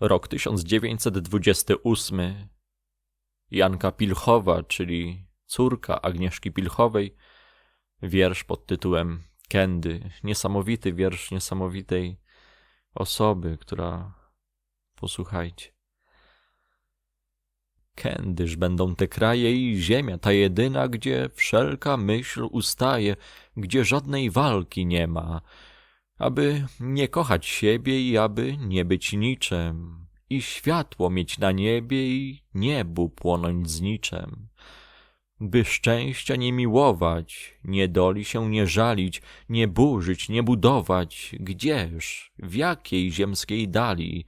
Rok 1928. Janka Pilchowa, czyli córka Agnieszki Pilchowej. Wiersz pod tytułem Kędy. Niesamowity wiersz niesamowitej osoby, która. Posłuchajcie. Kędyż będą te kraje i ziemia, ta jedyna, gdzie wszelka myśl ustaje, gdzie żadnej walki nie ma, aby nie kochać siebie i aby nie być niczem, i światło mieć na niebie i niebu płonąć z niczem. By szczęścia nie miłować, nie doli się nie żalić, nie burzyć, nie budować, gdzież, w jakiej ziemskiej dali,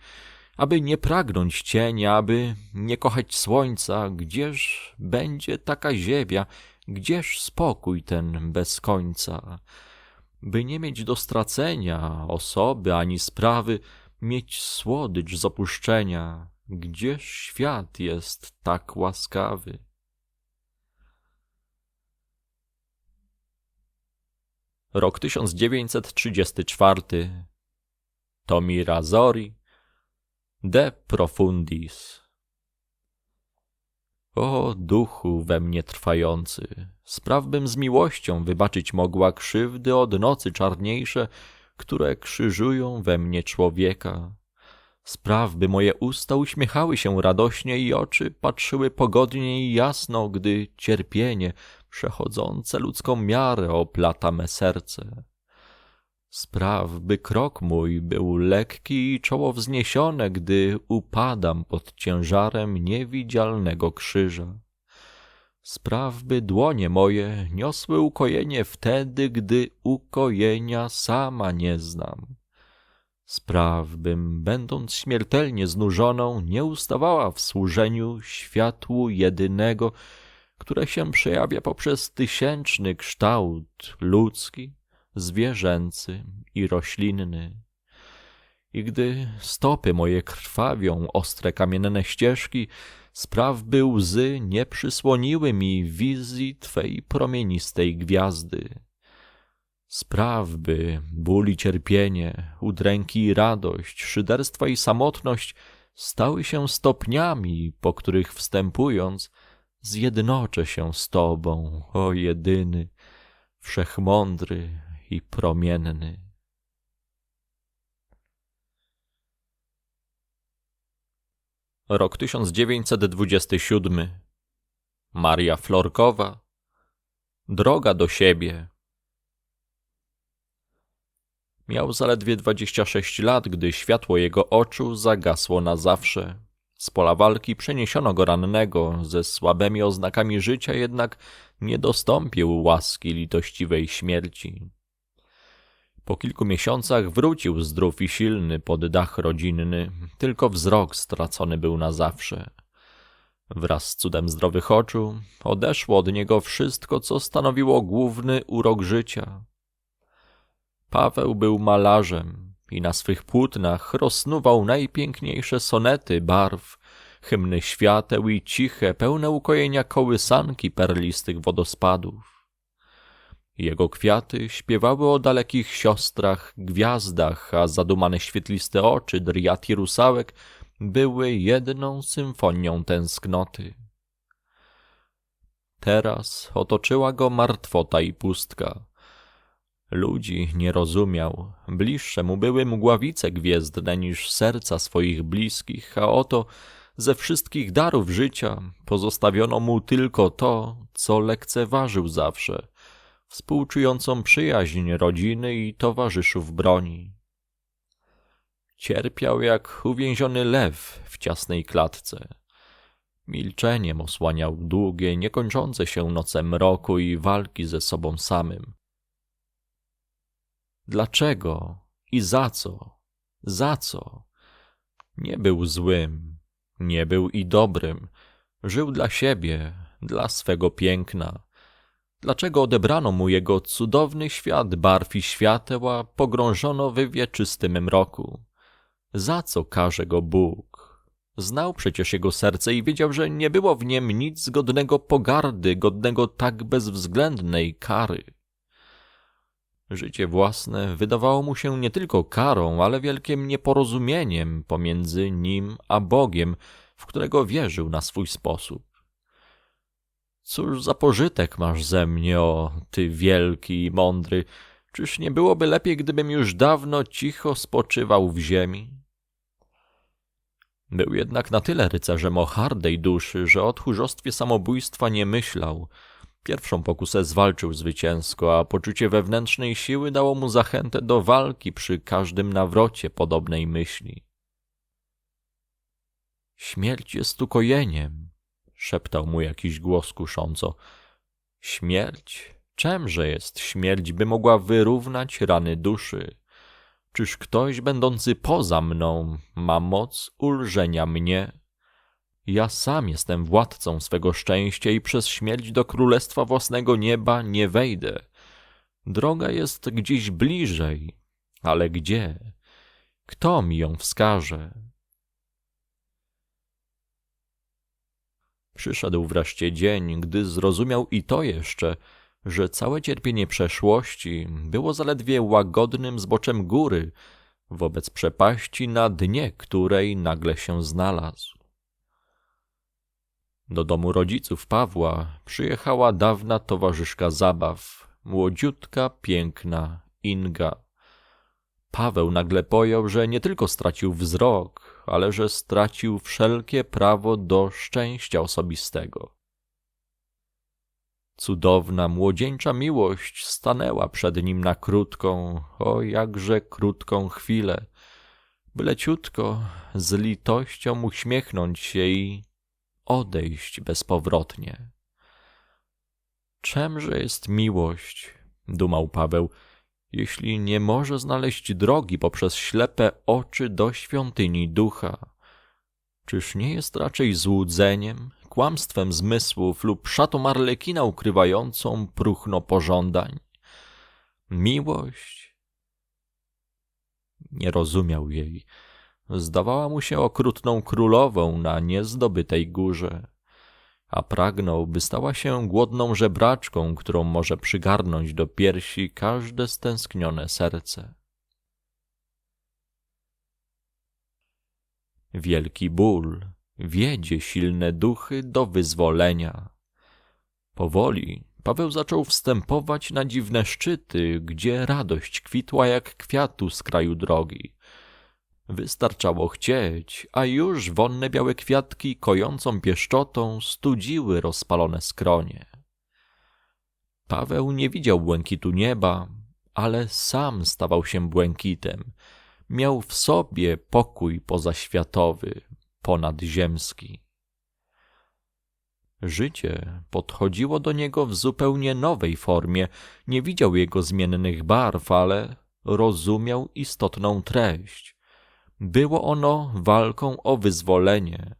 aby nie pragnąć cienia, aby nie kochać słońca, gdzież będzie taka ziemia, gdzież spokój ten bez końca by nie mieć do stracenia osoby ani sprawy, mieć słodycz z opuszczenia, gdzież świat jest tak łaskawy. Rok 1934 Tomi Razori De Profundis o duchu we mnie trwający, sprawbym z miłością wybaczyć mogła krzywdy od nocy czarniejsze, które krzyżują we mnie człowieka. Spraw, by moje usta uśmiechały się radośnie i oczy patrzyły pogodnie i jasno, gdy cierpienie przechodzące ludzką miarę oplata me serce. Spraw, by krok mój był lekki i czoło wzniesione, gdy upadam pod ciężarem niewidzialnego krzyża. Spraw, by dłonie moje niosły ukojenie wtedy, gdy ukojenia sama nie znam. Spraw, bym, będąc śmiertelnie znużoną, nie ustawała w służeniu światłu jedynego, które się przejawia poprzez tysięczny kształt ludzki, zwierzęcy i roślinny. I gdy stopy moje krwawią ostre kamienne ścieżki, spraw by łzy nie przysłoniły mi wizji Twej promienistej gwiazdy. Spraw by ból i cierpienie, udręki i radość, szyderstwa i samotność stały się stopniami, po których wstępując, zjednoczę się z Tobą, o jedyny, wszechmądry, i promienny. Rok 1927. Maria Florkowa. Droga do siebie. Miał zaledwie 26 lat, gdy światło jego oczu zagasło na zawsze. Z pola walki przeniesiono go rannego, ze słabymi oznakami życia jednak nie dostąpił łaski litościwej śmierci. Po kilku miesiącach wrócił zdrów i silny pod dach rodzinny, tylko wzrok stracony był na zawsze. Wraz z cudem zdrowych oczu odeszło od niego wszystko, co stanowiło główny urok życia. Paweł był malarzem i na swych płótnach rozsnuwał najpiękniejsze sonety barw, hymny świateł i ciche, pełne ukojenia kołysanki perlistych wodospadów. Jego kwiaty śpiewały o dalekich siostrach, gwiazdach, a zadumane świetliste oczy driat i rusałek były jedną symfonią tęsknoty. Teraz otoczyła go martwota i pustka. Ludzi nie rozumiał, bliższe mu były mgławice gwiezdne niż serca swoich bliskich, a oto ze wszystkich darów życia pozostawiono mu tylko to, co lekceważył zawsze – współczującą przyjaźń rodziny i towarzyszów broni. Cierpiał jak uwięziony lew w ciasnej klatce. Milczeniem osłaniał długie, niekończące się noce mroku i walki ze sobą samym. Dlaczego i za co? Za co? Nie był złym, nie był i dobrym. Żył dla siebie, dla swego piękna, Dlaczego odebrano mu jego cudowny świat barw i świateł, a pogrążono w wieczystym mroku? Za co karze go Bóg? Znał przecież jego serce i wiedział, że nie było w niem nic godnego pogardy, godnego tak bezwzględnej kary. Życie własne wydawało mu się nie tylko karą, ale wielkim nieporozumieniem pomiędzy nim a Bogiem, w którego wierzył na swój sposób. Cóż za pożytek masz ze mnie, o ty wielki i mądry, czyż nie byłoby lepiej, gdybym już dawno cicho spoczywał w ziemi? Był jednak na tyle rycerzem o hardej duszy, że o tchórzostwie samobójstwa nie myślał. Pierwszą pokusę zwalczył zwycięsko, a poczucie wewnętrznej siły dało mu zachętę do walki przy każdym nawrocie podobnej myśli. Śmierć jest ukojeniem, szeptał mu jakiś głos kusząco. Śmierć? Czemże jest śmierć, by mogła wyrównać rany duszy? Czyż ktoś będący poza mną ma moc ulżenia mnie? Ja sam jestem władcą swego szczęścia i przez śmierć do królestwa własnego nieba nie wejdę. Droga jest gdzieś bliżej, ale gdzie? Kto mi ją wskaże? Przyszedł wreszcie dzień, gdy zrozumiał i to jeszcze, że całe cierpienie przeszłości było zaledwie łagodnym zboczem góry wobec przepaści na dnie której nagle się znalazł. Do domu rodziców Pawła przyjechała dawna towarzyszka zabaw, młodziutka, piękna Inga. Paweł nagle pojął, że nie tylko stracił wzrok, ale że stracił wszelkie prawo do szczęścia osobistego. Cudowna, młodzieńcza miłość stanęła przed nim na krótką, o jakże krótką chwilę, byle ciutko, z litością uśmiechnąć się i odejść bezpowrotnie. Czemże jest miłość, dumał Paweł, jeśli nie może znaleźć drogi poprzez ślepe oczy do świątyni ducha? Czyż nie jest raczej złudzeniem, kłamstwem zmysłów lub szatą arlekina ukrywającą próchno pożądań? Miłość? Nie rozumiał jej zdawała mu się okrutną królową na niezdobytej górze, a pragnął, by stała się głodną żebraczką, którą może przygarnąć do piersi każde stęsknione serce. Wielki ból wiedzie silne duchy do wyzwolenia. Powoli Paweł zaczął wstępować na dziwne szczyty, gdzie radość kwitła jak kwiatu z kraju drogi. Wystarczało chcieć, a już wonne białe kwiatki kojącą pieszczotą studziły rozpalone skronie. Paweł nie widział błękitu nieba, ale sam stawał się błękitem. Miał w sobie pokój pozaświatowy, ponadziemski. Życie podchodziło do niego w zupełnie nowej formie. Nie widział jego zmiennych barw, ale rozumiał istotną treść. Było ono walką o wyzwolenie.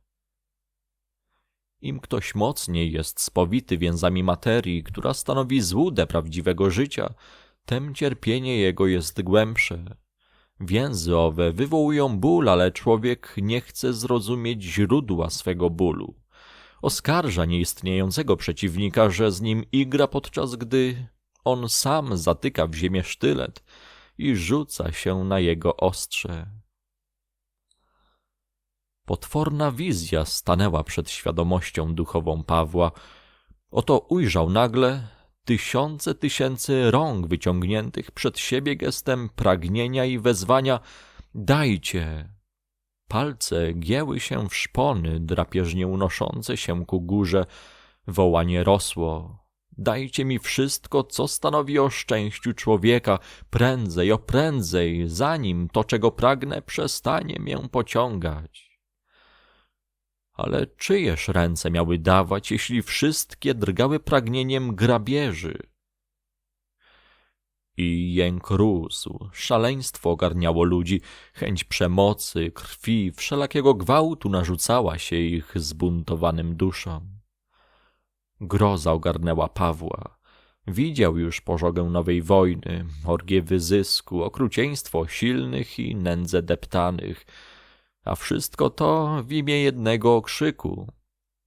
Im ktoś mocniej jest spowity więzami materii, która stanowi złudę prawdziwego życia, tem cierpienie jego jest głębsze. Więzy owe wywołują ból, ale człowiek nie chce zrozumieć źródła swego bólu. Oskarża nieistniejącego przeciwnika, że z nim igra, podczas gdy on sam zatyka w ziemię sztylet i rzuca się na jego ostrze. Potworna wizja stanęła przed świadomością duchową Pawła. Oto ujrzał nagle tysiące tysięcy rąk wyciągniętych przed siebie gestem pragnienia i wezwania dajcie. Palce gięły się w szpony drapieżnie unoszące się ku górze. Wołanie rosło. Dajcie mi wszystko, co stanowi o szczęściu człowieka, prędzej, o prędzej, zanim to, czego pragnę, przestanie mię pociągać. Ale czyjeż ręce miały dawać, jeśli wszystkie drgały pragnieniem grabieży? I jęk rósł, szaleństwo ogarniało ludzi, chęć przemocy, krwi, wszelakiego gwałtu narzucała się ich zbuntowanym duszom. Groza ogarnęła Pawła. Widział już pożogę nowej wojny, orgie wyzysku, okrucieństwo silnych i nędzę deptanych, a wszystko to w imię jednego okrzyku.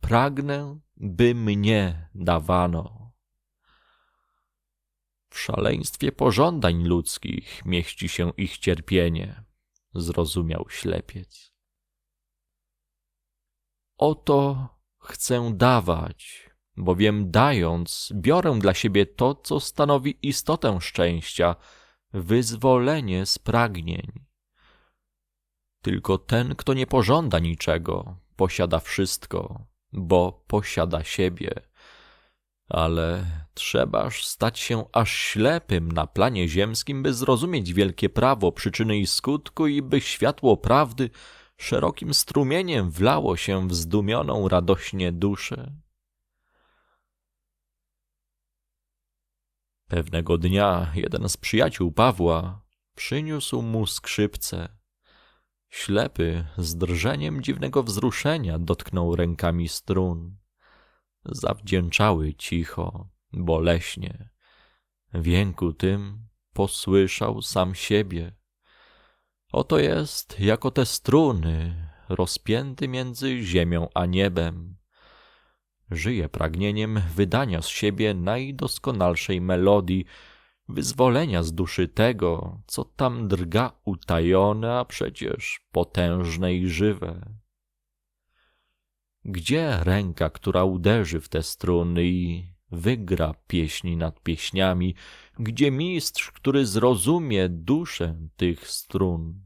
Pragnę, by mnie dawano. W szaleństwie pożądań ludzkich mieści się ich cierpienie, zrozumiał ślepiec. Oto chcę dawać, bowiem dając, biorę dla siebie to, co stanowi istotę szczęścia, wyzwolenie z pragnień. Tylko ten, kto nie pożąda niczego, posiada wszystko, bo posiada siebie. Ale trzebaż stać się aż ślepym na planie ziemskim, by zrozumieć wielkie prawo przyczyny i skutku i by światło prawdy szerokim strumieniem wlało się w zdumioną radośnie duszę. Pewnego dnia jeden z przyjaciół Pawła przyniósł mu skrzypce. Ślepy, z drżeniem dziwnego wzruszenia, dotknął rękami strun. Zawdzięczały cicho, boleśnie. W jęku tym posłyszał sam siebie. Oto jest jako te struny, rozpięty między ziemią a niebem. Żyje pragnieniem wydania z siebie najdoskonalszej melodii, wyzwolenia z duszy tego, co tam drga utajone, a przecież potężne i żywe. Gdzie ręka, która uderzy w te struny i wygra pieśni nad pieśniami, gdzie mistrz, który zrozumie duszę tych strun?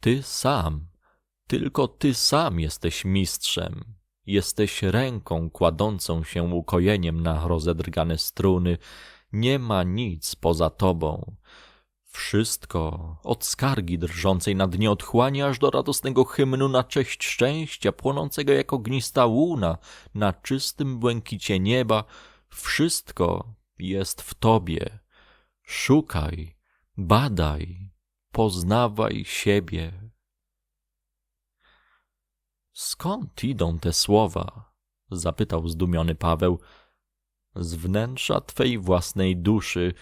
Ty sam, tylko ty sam jesteś mistrzem, Jesteś ręką kładącą się ukojeniem na rozedrgane struny. Nie ma nic poza tobą. Wszystko, od skargi drżącej na dnie otchłani, aż do radosnego hymnu na cześć szczęścia, płonącego jak ognista łuna na czystym błękicie nieba, wszystko jest w tobie. Szukaj, badaj, poznawaj siebie. Skąd idą te słowa? zapytał zdumiony Paweł. Z wnętrza twej własnej duszy,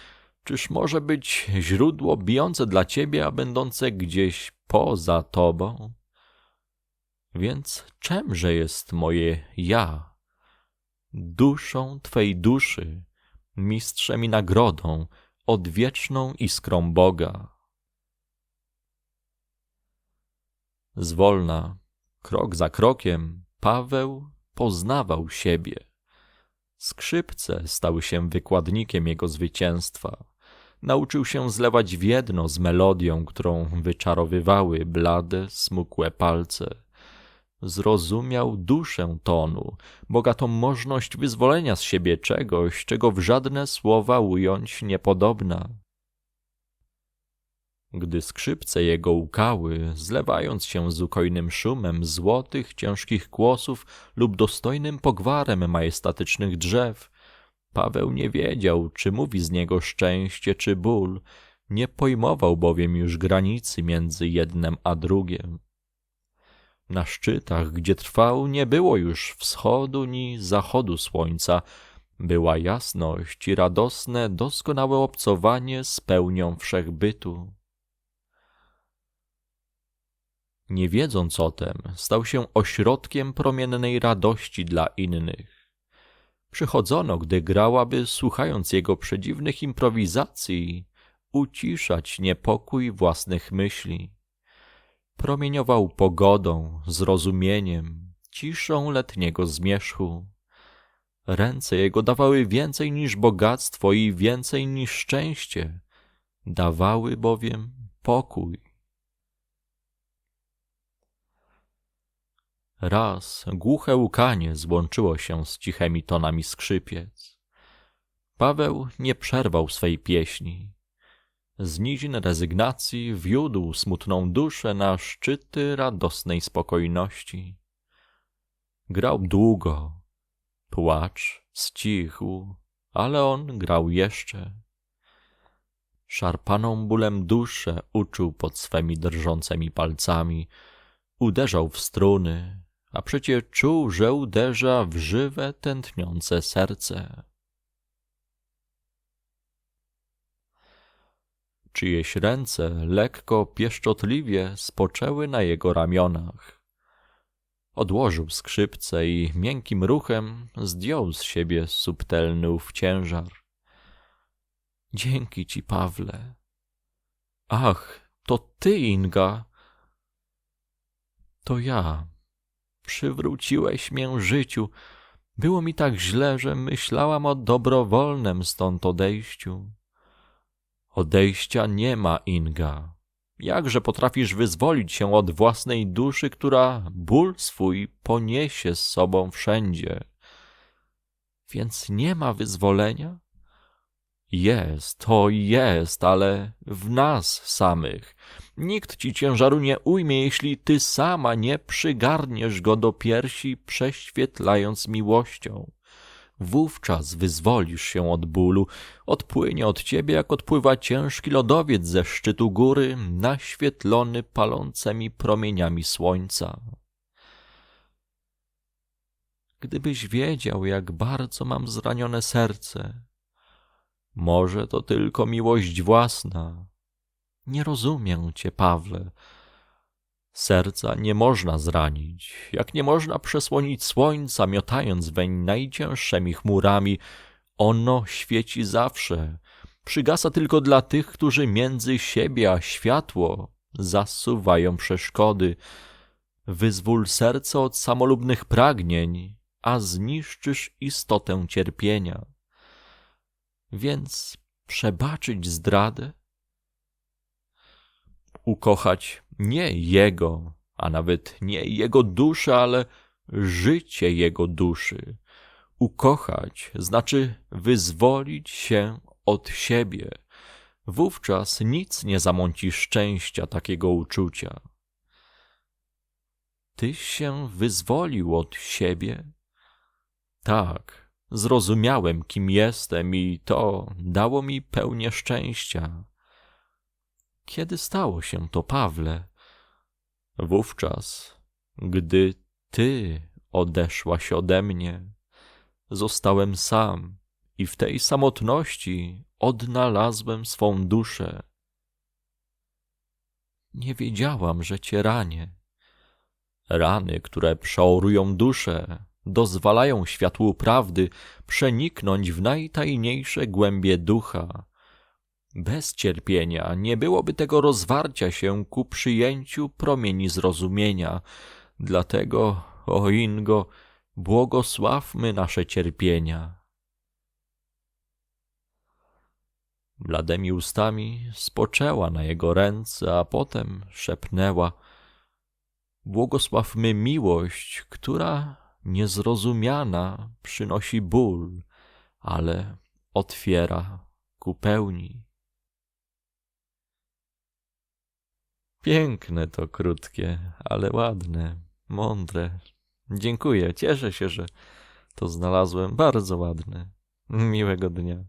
czyż może być źródło bijące dla ciebie, a będące gdzieś poza tobą? Więc czemże jest moje ja? Duszą twej duszy, mistrzem i nagrodą, odwieczną iskrą Boga. Zwolna Krok za krokiem Paweł poznawał siebie. Skrzypce stały się wykładnikiem jego zwycięstwa. Nauczył się zlewać w jedno z melodią, którą wyczarowywały blade, smukłe palce. Zrozumiał duszę tonu, bogatą możność wyzwolenia z siebie czegoś, czego w żadne słowa ująć niepodobna. Gdy skrzypce jego łkały, zlewając się z ukojnym szumem złotych, ciężkich kłosów lub dostojnym pogwarem majestatycznych drzew, Paweł nie wiedział, czy mówi z niego szczęście, czy ból, nie pojmował bowiem już granicy między jednem a drugiem. Na szczytach, gdzie trwał, nie było już wschodu ni zachodu słońca, była jasność i radosne, doskonałe obcowanie z pełnią wszechbytu. Nie wiedząc o tem, stał się ośrodkiem promiennej radości dla innych. Przychodzono, gdy grał, aby słuchając jego przedziwnych improwizacji, uciszać niepokój własnych myśli. Promieniował pogodą, zrozumieniem, ciszą letniego zmierzchu. Ręce jego dawały więcej niż bogactwo i więcej niż szczęście, dawały bowiem pokój. Raz głuche łkanie złączyło się z cichemi tonami skrzypiec. Paweł nie przerwał swej pieśni. Z nizin rezygnacji wiódł smutną duszę na szczyty radosnej spokojności. Grał długo. Płacz ścichł, ale on grał jeszcze. Szarpaną bólem duszę uczuł pod swemi drżącymi palcami. Uderzał w struny, a przecie czuł, że uderza w żywe, tętniące serce. Czyjeś ręce lekko, pieszczotliwie spoczęły na jego ramionach. Odłożył skrzypce i miękkim ruchem zdjął z siebie subtelny ów ciężar. Dzięki ci, Pawle. Ach, to ty, Inga. To ja. Przywróciłeś mię życiu. Było mi tak źle, że myślałam o dobrowolnym stąd odejściu. Odejścia nie ma, Inga. Jakże potrafisz wyzwolić się od własnej duszy, która ból swój poniesie z sobą wszędzie? Więc nie ma wyzwolenia? Jest, to jest, ale w nas samych. Nikt ci ciężaru nie ujmie, jeśli ty sama nie przygarniesz go do piersi, prześwietlając miłością. Wówczas wyzwolisz się od bólu, odpłynie od ciebie, jak odpływa ciężki lodowiec ze szczytu góry, naświetlony palącymi promieniami słońca. Gdybyś wiedział, jak bardzo mam zranione serce, może to tylko miłość własna. Nie rozumiem cię, Pawle. Serca nie można zranić, jak nie można przesłonić słońca, miotając weń najcięższymi chmurami. Ono świeci zawsze, przygasa tylko dla tych, którzy między siebie a światło zasuwają przeszkody. Wyzwól serce od samolubnych pragnień, a zniszczysz istotę cierpienia. Więc przebaczyć zdradę? Ukochać nie Jego, a nawet nie Jego duszę, ale życie Jego duszy. Ukochać znaczy wyzwolić się od siebie. Wówczas nic nie zamąci szczęścia takiego uczucia. Tyś się wyzwolił od siebie? Tak, zrozumiałem, kim jestem i to dało mi pełnię szczęścia. Kiedy stało się to, Pawle? Wówczas, gdy ty odeszłaś ode mnie, zostałem sam i w tej samotności odnalazłem swą duszę. Nie wiedziałam, że cię ranię. Rany, które przeorują duszę, dozwalają światłu prawdy przeniknąć w najtajniejsze głębie ducha. Bez cierpienia nie byłoby tego rozwarcia się ku przyjęciu promieni zrozumienia. Dlatego, o Ingo, błogosławmy nasze cierpienia. Blademi ustami spoczęła na jego ręce, a potem szepnęła Błogosławmy miłość, która niezrozumiana przynosi ból, ale otwiera ku pełni. Piękne to krótkie, ale ładne, mądre. Dziękuję, cieszę się, że to znalazłem. Bardzo ładne. Miłego dnia.